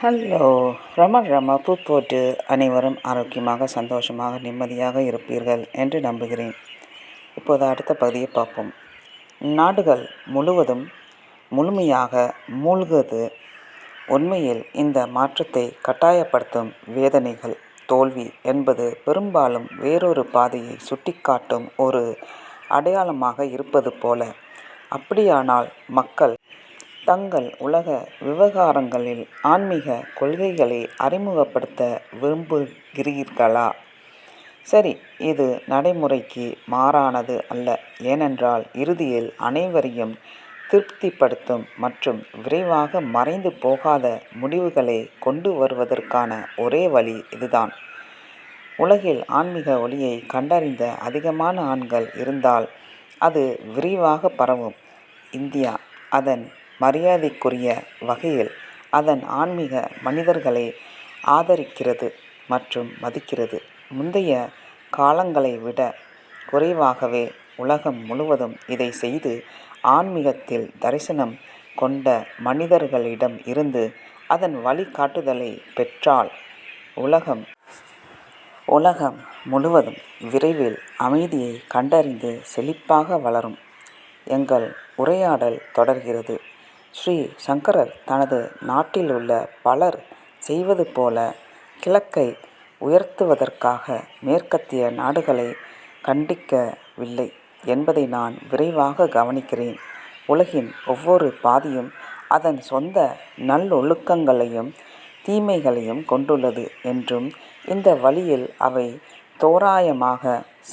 Hello ரம ரம பூ போட்டு அனைவரும் ஆரோக்கியமாக சந்தோஷமாக நிம்மதியாக இருப்பீர்கள் என்று நம்புகிறேன். இப்போது அடுத்த பகுதியை பார்ப்போம். நாடுகள் முழுவதும் முழுமையாக மூழ்குவது உண்மையில் இந்த மாற்றத்தை கட்டாயப்படுத்தும் வேதனைகள் தோல்வி என்பது பெரும்பாலும் வேறொரு பாதையை சுட்டிக்காட்டும் ஒரு அடையாளமாக இருப்பது போல. அப்படியானால் மக்கள் தங்கள் உலக விவகாரங்களில் ஆன்மீக கொள்கைகளை அறிமுகப்படுத்த விரும்புகிறீர்களா? சரி இது நடைமுறைக்கு மாறானது அல்ல. ஏனென்றால் இறுதியில் அனைவரையும் திருப்திப்படுத்தும் மற்றும் விரைவாக மறைந்து போகாத முடிவுகளை கொண்டு வருவதற்கான ஒரே வழி இதுதான். உலகில் ஆன்மீக ஒளியை கண்டறிந்த அதிகமான ஆண்கள் இருந்தால் அது விரிவாக பரவும். இந்தியா அதன் மரியாதைக்குரிய வகையில் அதன் ஆன்மீக மனிதர்களை ஆதரிக்கிறது மற்றும் மதிக்கிறது. முந்தைய காலங்களை விட குறைவாகவே உலகம் முழுவதும் இதை செய்து ஆன்மீகத்தில் தரிசனம் கொண்ட மனிதர்களிடம் இருந்து அதன் வழிகாட்டுதலை பெற்றால் உலகம் உலகம் முழுவதும் விரைவில் அமைதியை கண்டறிந்து செழிப்பாக வளரும். எங்கள் உரையாடல் தொடர்கிறது. ஸ்ரீ சங்கரர் தனது நாட்டிலுள்ள பலர் செய்வது போல கிழக்கை உயர்த்துவதற்காக மேற்கத்திய நாடுகளை கண்டிக்கவில்லை என்பதை நான் விரைவாக கவனிக்கிறேன். உலகின் ஒவ்வொரு பாதியும் அதன் சொந்த நல்லொழுக்கங்களையும் தீமைகளையும் கொண்டுள்ளது என்றும் இந்த வழியில் அவை தோராயமாக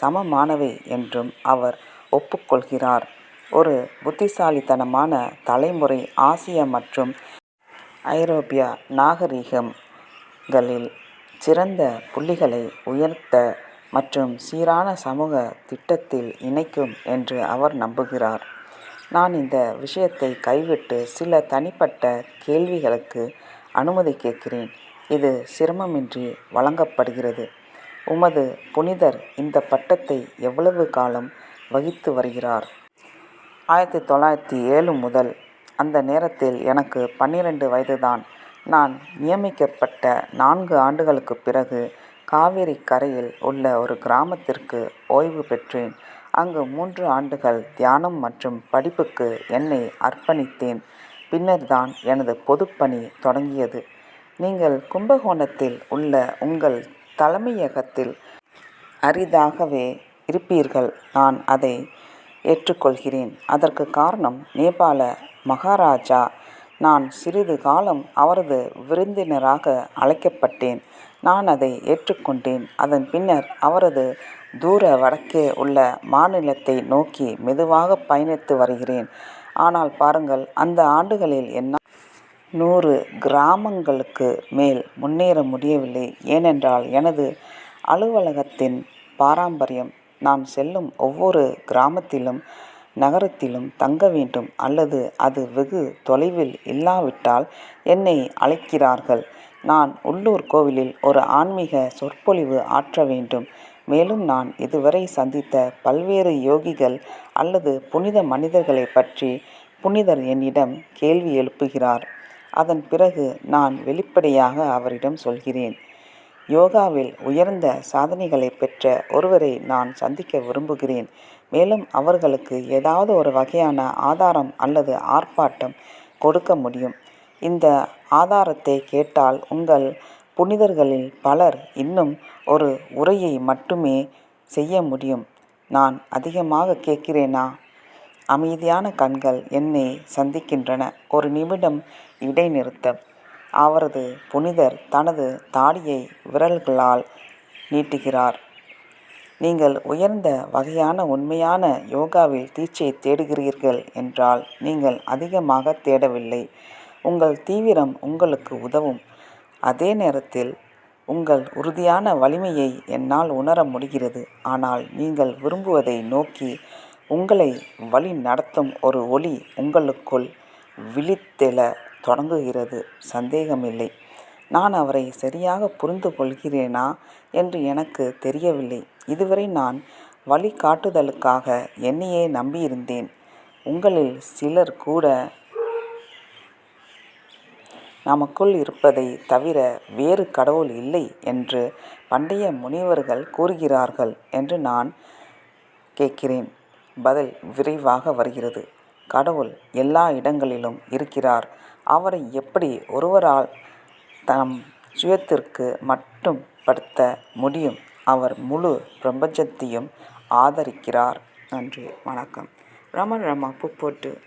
சமமானவை என்றும் அவர் ஒப்புக்கொள்கிறார். ஒரு புத்திசாலித்தனமான தலைமுறை ஆசிய மற்றும் ஐரோப்பிய நாகரிகங்களில் சிறந்த புள்ளிகளை உயர்த்த மற்றும் சீரான சமூக திட்டத்தில் இணைக்கும் என்று அவர் நம்புகிறார். நான் இந்த விஷயத்தை கைவிட்டு சில தனிப்பட்ட கேள்விகளுக்கு அனுமதி கேட்கிறேன். இது சிரமமின்றி வழங்கப்படுகிறது. உமது புனிதர் இந்த பட்டத்தை எவ்வளவு காலம் வகித்து வருகிறார்? ஆயிரத்தி தொள்ளாயிரத்தி ஏழு முதல். அந்த நேரத்தில் எனக்கு பன்னிரண்டு வயதுதான். நான் நியமிக்கப்பட்ட நான்கு ஆண்டுகளுக்குப் பிறகு காவேரி கரையில் உள்ள ஒரு கிராமத்திற்கு ஓய்வு பெற்றேன். அங்கு மூன்று ஆண்டுகள் தியானம் மற்றும் படிப்புக்கு என்னை அர்ப்பணித்தேன். பின்னர்தான் எனது பொதுப்பணி தொடங்கியது. நீங்கள் கும்பகோணத்தில் உள்ள உங்கள் தலைமையகத்தில் அரிதாகவே இருப்பீர்கள். நான் அதை ஏற்றுக்கொள்கிறேன். அதற்கு காரணம் நேபாள மகாராஜா. நான் சிறிது காலம் அவரது விருந்தினராக அழைக்கப்பட்டேன். நான் அதை ஏற்றுக்கொண்டேன். அதன் பின்னர் அவரது தூர வடக்கே உள்ள மாநிலத்தை நோக்கி மெதுவாக பயணித்து வருகிறேன். ஆனால் பாருங்கள் அந்த ஆண்டுகளில் என்ன நூறு கிராமங்களுக்கு மேல் முன்னேற முடியவில்லை. ஏனென்றால் எனது அலுவலகத்தின் பாரம்பரியம் நான் செல்லும் ஒவ்வொரு கிராமத்திலும் நகரத்திலும் தங்க வேண்டும் அல்லது அது வெகு தொலைவில் இல்லாவிட்டால் என்னை அழைக்கிறார்கள். நான் உள்ளூர் கோவிலில் ஒரு ஆன்மீக சொற்பொழிவு ஆற்ற வேண்டும். மேலும் நான் இதுவரை சந்தித்த பல்வேறு யோகிகள் அல்லது புனித மனிதர்களைப் பற்றி புனிதர் என்னிடம் கேள்வி எழுப்புகிறார். அதன் பிறகு நான் வெளிப்படையாக அவரிடம் சொல்கிறேன் யோகாவில் உயர்ந்த சாதனைகளைப் பெற்ற ஒருவரை நான் சந்திக்க விரும்புகிறேன். மேலும் அவர்களுக்கு ஏதாவது ஒரு வகையான ஆதாரம் அல்லது ஆர்ப்பாட்டம் கொடுக்க முடியும். இந்த ஆதாரத்தை கேட்டால் உங்கள் புனிதர்களில் பலர் இன்னும் ஒரு உரையை மட்டுமே செய்ய முடியும். நான் அதிகமாக கேட்கிறேனா? அமைதியான கண்கள் என்னை சந்திக்கின்றன. ஒரு நிமிடம் இடைநிறுத்தம். அவரது புனிதர் தனது தாடியை விரல்களால் நீட்டுகிறார். நீங்கள் உயர்ந்த வகையான உண்மையான யோகாவில் தீட்சையை தேடுகிறீர்கள் என்றால் நீங்கள் அதிகமாக தேடவில்லை. உங்கள் தீவிரம் உங்களுக்கு உதவும். அதே நேரத்தில் உங்கள் உறுதியான வலிமையை என்னால் உணர முடிகிறது. ஆனால் நீங்கள் விரும்புவதை நோக்கி உங்களை வழிநடத்தும் ஒரு ஒளி உங்களுக்குள் விழித்தெழ தொடங்குகிறது. சந்தேகமில்லை. நான் அவரை சரியாக புரிந்து கொள்கிறேனா என்று எனக்கு தெரியவில்லை. இதுவரை நான் வழிகாட்டுதலுக்காக என்னையே நம்பியிருந்தேன். உங்களில் சிலர் கூட நமக்குள் இருப்பதை தவிர வேறு கடவுள் இல்லை என்று பண்டைய முனிவர்கள் கூறுகிறார்கள் என்று நான் கேட்கிறேன் பதில் விரைவாக வருகிறது கடவுள் எல்லா இடங்களிலும் இருக்கிறார் அவரை எப்படி ஒருவரால் தம் சுயத்திற்கு மட்டும் படுத்த முடியும்? அவர் முழு பிரபஞ்சத்தையும் ஆதரிக்கிறார். நன்றி வணக்கம். ரம ரமா புப்போட்டு